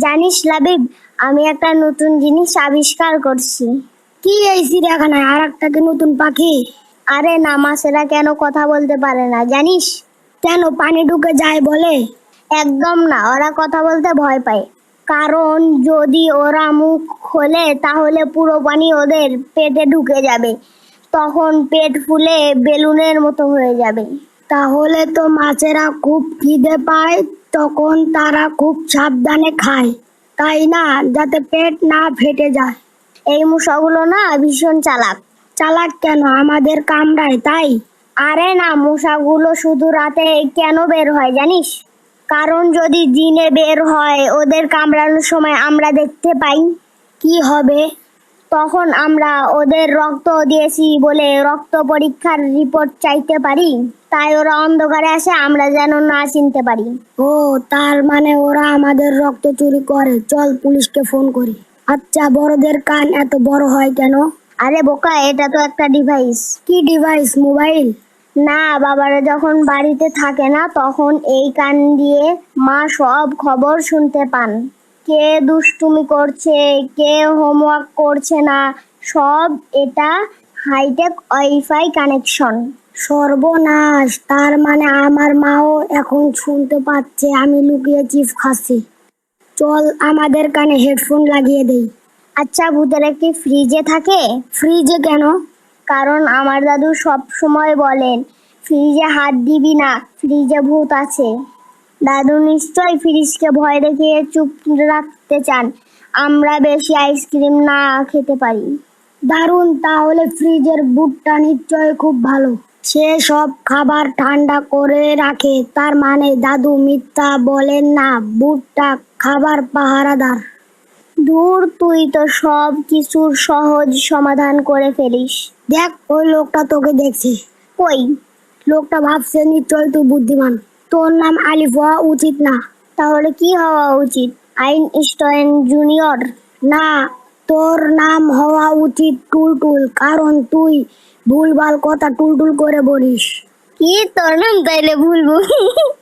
জানিস লাবিব আমি একটা নতুন জিনিস আবিষ্কার করছি। কি এই চিড়িয়াখানায়? আর একটা কি নতুন পাখি? আরে না মাছেরা কেন কথা বলতে পারে না জানিস? কেন পানি ঢুকে যায় বলে? একদম না ওরা কথা বলতে ভয় পায়। কারণ যদি ওরা মুখ খোলে তাহলে পুরো পানি ওদের পেটে ঢুকে যাবে। তখন পেট ফুলে বেলুনের মতো হয়ে যাবে। তাহলে তো মাছেরা খুব খিদে পায়, তখন তারা খুব সাবধানে খায়, তাই না? যাতে পেট না ফেটে যায়। এই মশাগুলো না ভীষণ চালাক। চালাক কেন? আমাদের কামড়ায়, তাই? আরে না মশাগুলো শুধু রাতে কেন বের হয় জানিস? কারণ যদি দিনে বের হয়, ওদের কামড়ানোর সময় আমরা দেখতে পাই। কি হবে? তখন আমরা ওদের রক্ত দিয়েছি বলে রক্ত পরীক্ষার রিপোর্ট চাইতে পারি। তাই ওরা অন্ধকারে আসে আমরা যেন না চিনতে পারি। ও তার মানে ওরা আমাদের রক্ত চুরি করে। চল পুলিশকে ফোন করি। আচ্ছা বড়দের কান এত বড় হয় কেন? আরে বোকা এটা তো একটা ডিভাইস কি ডিভাইস মোবাইল না বাবারা যখন বাড়িতে থাকে না তখন এই কান দিয়ে মা সব খবর শুনতে পান। কে দুষ্টুমি করছে, কে হোমওয়ার্ক করছে না, সব এটা হাইটেক ওয়াইফাই কানেকশন। সর্বনাশ, তার মানে আমার মাও এখন শুনতে পাচ্ছে, আমি লুকিয়ে চিপস খাচ্ছি। চল আমাদের কানে হেডফোন লাগিয়ে দেই। আচ্ছা ভূতেরা কি ফ্রিজে থাকে? ফ্রিজে কেন? কারণ আমার দাদু সব সময় বলেন, ফ্রিজে হাত দিবি না, ফ্রিজে ভূত আছে। দাদু নিশ্চয় ফ্রিজকে ভয় দেখিয়ে চুপ রাখতে চান। আমরা বেশি আইসক্রিম না খেতে পারি। দারুণ, তাহলে ফ্রিজের বুটটা নিশ্চয় খুব ভালো। সে সব খাবার ঠান্ডা করে রাখে, তার মানে দাদু মিথ্যা বলেন না, বুটটা খাবার পাহারাদার। দূর, তুই তো সব কিছুর সহজ সমাধান করে ফেলিস। দেখ, ওই লোকটা তোকে দেখছে। কই? লোকটা ভাবছে নিশ্চয় তুই বুদ্ধিমান। তোর নাম আলিফ হওয়া উচিত না। তাহলে কি হওয়া উচিত? Einstein junior? না, তোর নাম হওয়া উচিত টুলটুল, কারণ তুই ভুলভাল কথা টুলটুল করে বলিস। কি তোর নাম তাইলে ভুলবো?